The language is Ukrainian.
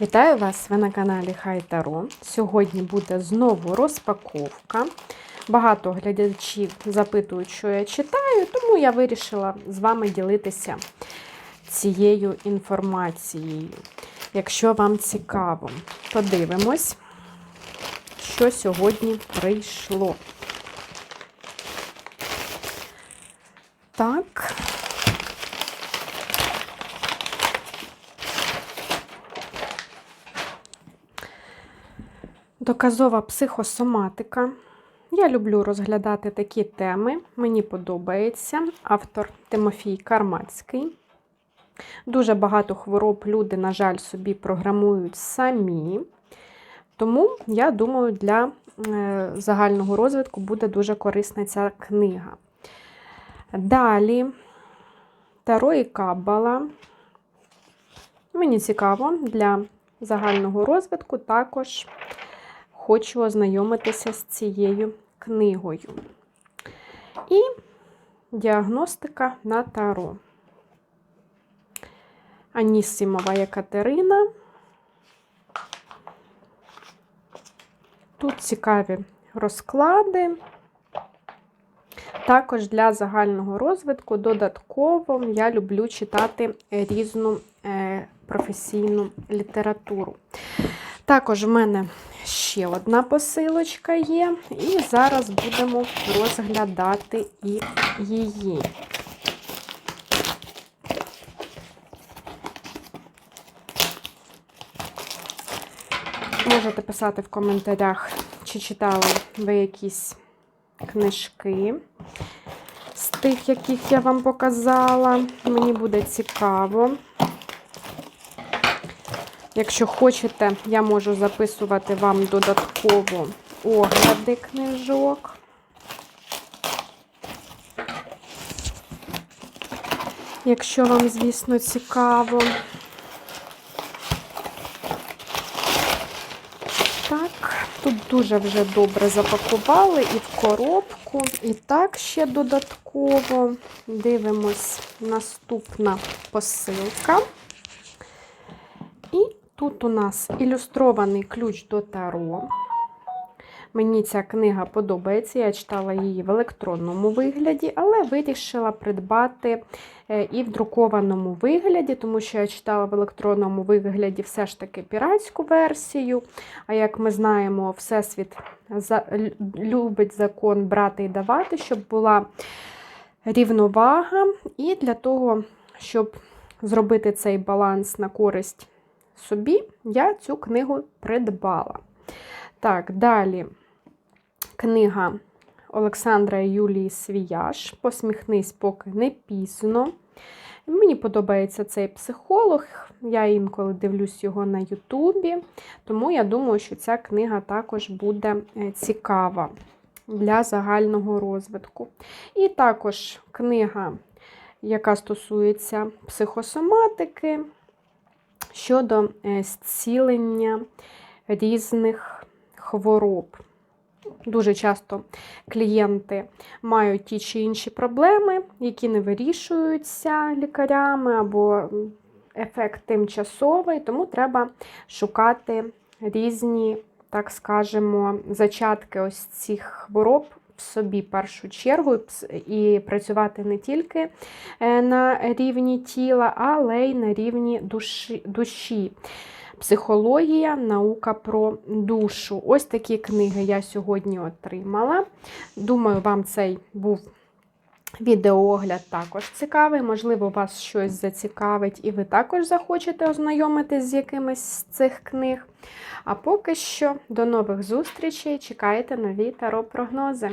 Вітаю вас! Ви на каналі Хай Таро. Сьогодні буде знову розпаковка. Багато глядачів запитують, що я читаю, тому я вирішила з вами ділитися цією інформацією. Якщо вам цікаво, подивимось, що сьогодні прийшло. Так. Доказова психосоматика. Я люблю розглядати такі теми. Мені подобається автор Тимофій Кармацький. Дуже багато хвороб люди, на жаль, собі програмують самі. Тому, я думаю, для е, загального розвитку буде дуже корисна ця книга. Далі Таро і Каббала. Мені цікаво для загального розвитку також хочу ознайомитися з цією книгою. І діагностика на таро. Анісімова Екатерина. Тут цікаві розклади. Також для загального розвитку додатково я люблю читати різну е, професійну літературу. Також в мене ще одна посилочка є, і зараз будемо розглядати і її. Можете писати в коментарях, чи читали ви якісь книжки з тих, яких я вам показала. Мені буде цікаво. Якщо хочете, я можу записувати вам додатково огляди книжок. Якщо вам, звісно, цікаво. Так, тут дуже вже добре запакували і в коробку, і так ще додатково. Дивимось наступна посилка. Тут у нас ілюстрований ключ до Таро. Мені ця книга подобається, я читала її в електронному вигляді, але вирішила придбати е, і в друкованому вигляді, тому що я читала в електронному вигляді все ж таки піратську версію. А як ми знаємо, Всесвіт любить закон брати і давати, щоб була рівновага. І для того, щоб зробити цей баланс на користь собі, я цю книгу придбала. Так, далі книга Олександра Юлії Свіяш. Посміхнись, поки не пізно. Мені подобається цей психолог, я інколи дивлюсь його на Ютубі, тому я думаю, що ця книга також буде е, цікава для загального розвитку. І також книга, яка стосується психосоматики щодо е, зцілення різних хвороб. Дуже часто клієнти мають ті чи інші проблеми, які не вирішуються лікарями, або ефект тимчасовий, тому треба шукати різні, так скажемо, зачатки ось цих хвороб в собі першу чергу, і працювати не тільки е, на рівні тіла, але й на рівні душі. душі. Психологія, наука про душу. Ось такі книги я сьогодні отримала. Думаю, вам цей був відеоогляд також цікавий. Можливо, вас щось зацікавить, і ви також захочете ознайомитись з якимись з цих книг. А поки що, до нових зустрічей. Чекайте нові таро прогнози.